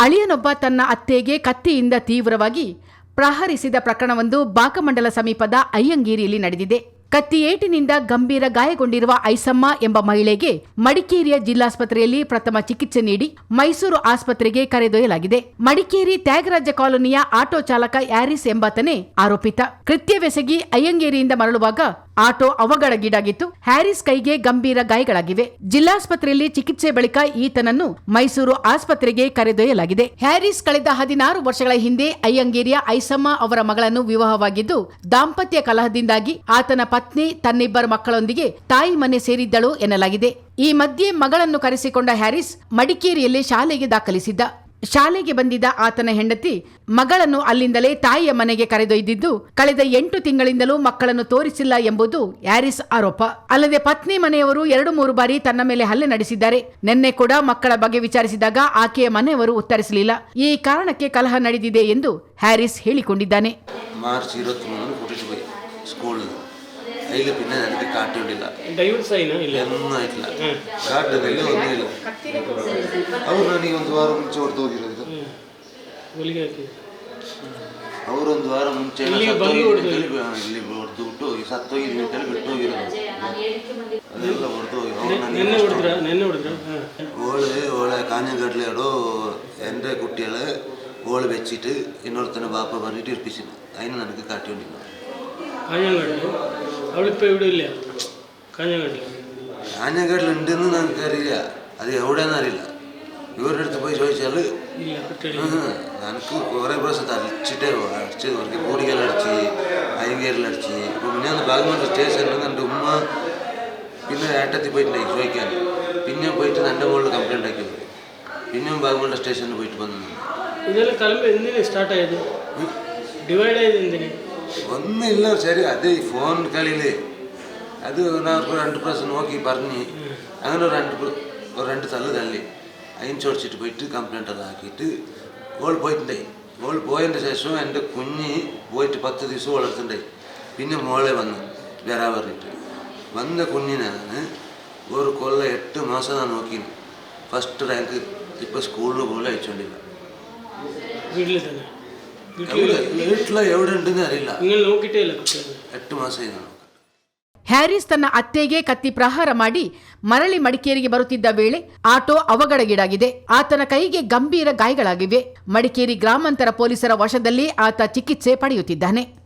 ಅಳಿಯನೊಬ್ಬ ತನ್ನ ಅತ್ತೆಗೆ ಕತ್ತಿಯಿಂದ ತೀವ್ರವಾಗಿ ಪ್ರಹರಿಸಿದ ಪ್ರಕರಣವೊಂದು ಬಾಕಮಂಡಲ ಸಮೀಪದ ಅಯ್ಯಂಗೇರಿಯಲ್ಲಿ ನಡೆದಿದೆ. ಕತ್ತಿಯೇಟಿನಿಂದ ಗಂಭೀರ ಗಾಯಗೊಂಡಿರುವ ಐಸಮ್ಮ ಎಂಬ ಮಹಿಳೆಗೆ ಮಡಿಕೇರಿಯ ಜಿಲ್ಲಾಸ್ಪತ್ರೆಯಲ್ಲಿ ಪ್ರಥಮ ಚಿಕಿತ್ಸೆ ನೀಡಿ ಮೈಸೂರು ಆಸ್ಪತ್ರೆಗೆ ಕರೆದೊಯ್ಯಲಾಗಿದೆ. ಮಡಿಕೇರಿ ತ್ಯಾಗರಾಜ ಕಾಲೋನಿಯ ಆಟೋ ಚಾಲಕ ಯಾರಿಸ್ ಎಂಬಾತನೇ ಆರೋಪಿತ. ಕೃತ್ಯವೆಸಗಿ ಅಯ್ಯಂಗೇರಿಯಿಂದ ಮರಳುವಾಗ ಆಟೋ ಅವಘಡಗೀಡಾಗಿತ್ತು. ಹ್ಯಾರಿಸ್ ಕೈಗೆ ಗಂಭೀರ ಗಾಯಗಳಾಗಿವೆ. ಜಿಲ್ಲಾಸ್ಪತ್ರೆಯಲ್ಲಿ ಚಿಕಿತ್ಸೆ ಬಳಿಕ ಈತನನ್ನು ಮೈಸೂರು ಆಸ್ಪತ್ರೆಗೆ ಕರೆದೊಯ್ಯಲಾಗಿದೆ. ಹ್ಯಾರಿಸ್ ಕಳೆದ ಹದಿನಾರು ವರ್ಷಗಳ ಹಿಂದೆ ಅಯ್ಯಂಗೇರಿಯ ಐಸಮ್ಮ ಅವರ ಮಗಳನ್ನು ವಿವಾಹವಾಗಿದ್ದು, ದಾಂಪತ್ಯ ಕಲಹದಿಂದಾಗಿ ಆತನ ಪತ್ನಿ, ತನ್ನಿಬ್ಬರ ಮಕ್ಕಳೊಂದಿಗೆ ತಾಯಿ ಮನೆ ಸೇರಿದ್ದಳು ಎನ್ನಲಾಗಿದೆ. ಈ ಮಧ್ಯೆ ಮಗಳನ್ನು ಕರೆಸಿಕೊಂಡ ಹ್ಯಾರಿಸ್ ಮಡಿಕೇರಿಯಲ್ಲಿ ಶಾಲೆಗೆ ದಾಖಲಿಸಿದ್ದ. ಶಾಲೆಗೆ ಬಂದಿದ್ದ ಆತನ ಹೆಂಡತಿ ಮಗಳನ್ನು ಅಲ್ಲಿಂದಲೇ ತಾಯಿಯ ಮನೆಗೆ ಕರೆದೊಯ್ದಿದ್ದು, ಕಳೆದ ಎಂಟು ತಿಂಗಳಿಂದಲೂ ಮಕ್ಕಳನ್ನು ತೋರಿಸಿಲ್ಲ ಎಂಬುದು ಹ್ಯಾರಿಸ್ ಆರೋಪ. ಅಲ್ಲದೆ ಪತ್ನಿ ಮನೆಯವರು ಎರಡು ಮೂರು ಬಾರಿ ತನ್ನ ಮೇಲೆ ಹಲ್ಲೆ ನಡೆಸಿದ್ದಾರೆ. ನಿನ್ನೆ ಕೂಡ ಮಕ್ಕಳ ಬಗ್ಗೆ ವಿಚಾರಿಸಿದಾಗ ಆಕೆಯ ಮನೆಯವರು ಉತ್ತರಿಸಲಿಲ್ಲ. ಈ ಕಾರಣಕ್ಕೆ ಕಲಹ ನಡೆದಿದೆ ಎಂದು ಹ್ಯಾರಿಸ್ ಹೇಳಿಕೊಂಡಿದ್ದಾನೆ. മാർച്ച് ഇരുപത്തി മൂന്നിന് കൂട്ടിയിട്ട് പോയി സ്കൂളിൽ അതിൽ പിന്നെ എനിക്ക് കാട്ടിയോണ്ടില്ല ಡೈವರ್ಸ್ ಆಯ್ನಾ ಇಲ್ಲ ഒന്നും ആയിട്ടില്ല കാട്ടുന്നില്ല ഒന്നുമില്ല ಅವ್ರು ನನಗೆ ಒಂದು ವಾರ ಮುಂಚೆ ಹೊಡೆದು ಹೋಗಿರೋದು ಹೊಲಿಗೆ ಹಾಕಿ ಅವರೊಂದು ವಾರ ಮುಂಚೆ ಏನೋ ಇಲ್ಲಿಗೆ ಬಂದು ಸತ್ತೋಗಿದ್ದು ಹೊಡ್ದು ಅಂತೇಳಿ, ಇಲ್ಲಿ ಹೊಡೆದು ಬಿಟ್ಟು ಹೋಗಿ ಸತ್ತೋಗಿದ್ವಿ ಅಂತೇಳಿ ಬಿಟ್ಟು ಹೋಗಿರೋದು ಅದೆಲ್ಲ ಹೊಡೆದು ಹೋಗಿ ಅವ್ರು ನನಗೆ ನೆನ್ನೆ ಹೊಡೆದ್ರ ನೆನ್ನೆ ಹೊಡೆದ್ರ ഓള് ഓളെ കാഞ്ഞങ്കാട്ടിലെടോ എൻ്റെ കുട്ടികളെ ഓള് വെച്ചിട്ട് ഇന്നൊരുത്തനെ ബാപ്പ പറഞ്ഞിട്ട് ഇരിപ്പിച്ചിരുന്നു അവളിപ്പോ ഇവിടെ അത് എവിടെയെന്ന് അറിയില്ല. ഇവരുടെ അടുത്ത് പോയി ചോദിച്ചാൽ എനിക്ക് കുറേ പ്രാവശ്യം തളിച്ചിട്ടേ അടിച്ച് അവർക്ക് കൂടിക്കലടിച്ച് അരിങ്കേരിലടിച്ച് ഇപ്പം ഞാൻ ഭാഗമായിട്ട് സ്റ്റേഷനിൽ എന്റെ ഉമ്മ പിന്നെ ഏട്ടത്തിൽ പോയിട്ടുണ്ടായി ചോദിക്കാൻ. പിന്നെ പോയിട്ട് എന്റെ മുകളിൽ കംപ്ലൈന്റ് ആക്കി പിന്നെയും ഭാഗമായിട്ട് സ്റ്റേഷനിൽ പോയിട്ട് വന്നു. ഇതെല്ലാം കലമ്പ് എന്തിനു സ്റ്റാർട്ടായത് ഡിവൈഡ് ആയത് എന്തിനാ? ഒന്നുമില്ല ശരി അത് ഈ ഫോൺ കളിയിൽ അത് നമുക്ക് രണ്ട് പ്രാവശ്യം നോക്കി പറഞ്ഞ് അങ്ങനെ ഒരു രണ്ട് പ്ര- ഒരു രണ്ട് തള്ളു തള്ളി അതിന് ചോദിച്ചിട്ട് പോയിട്ട് കംപ്ലൈൻ്റ് എല്ലാം ആക്കിയിട്ട് ഓൾ പോയിട്ടുണ്ടായി ഓൾ പോയതിൻ്റെ ശേഷം എൻ്റെ കുഞ്ഞ് പോയിട്ട് പത്ത് ദിവസം വളർത്തുണ്ടായി പിന്നെ മോളെ വന്നു വരാൻ പറഞ്ഞിട്ട് വന്ന കുഞ്ഞിനാണ് ഒരു കൊല്ലം എട്ട് മാസം ഞാൻ നോക്കി ഫസ്റ്റ് റാങ്ക് ഇപ്പോൾ സ്കൂളിൽ പോലും അയച്ചുകൊണ്ടില്ല വീട്ടിൽ തന്നെ ಹ್ಯಾರಿಸ್ ತನ್ನ ಅತ್ತೆಗೆ ಕತ್ತಿ ಪ್ರಹಾರ ಮಾಡಿ ಮರಳಿ ಮಡಿಕೇರಿಗೆ ಬರುತ್ತಿದ್ದ ವೇಳೆ ಆಟೋ ಅವಘಡಗೀಡಾಗಿದೆ. ಆತನ ಕೈಗೆ ಗಂಭೀರ ಗಾಯಗಳಾಗಿವೆ. ಮಡಿಕೇರಿ ಗ್ರಾಮಾಂತರ ಪೊಲೀಸರ ವಶದಲ್ಲಿ ಆತ ಚಿಕಿತ್ಸೆ ಪಡೆಯುತ್ತಿದ್ದಾನೆ.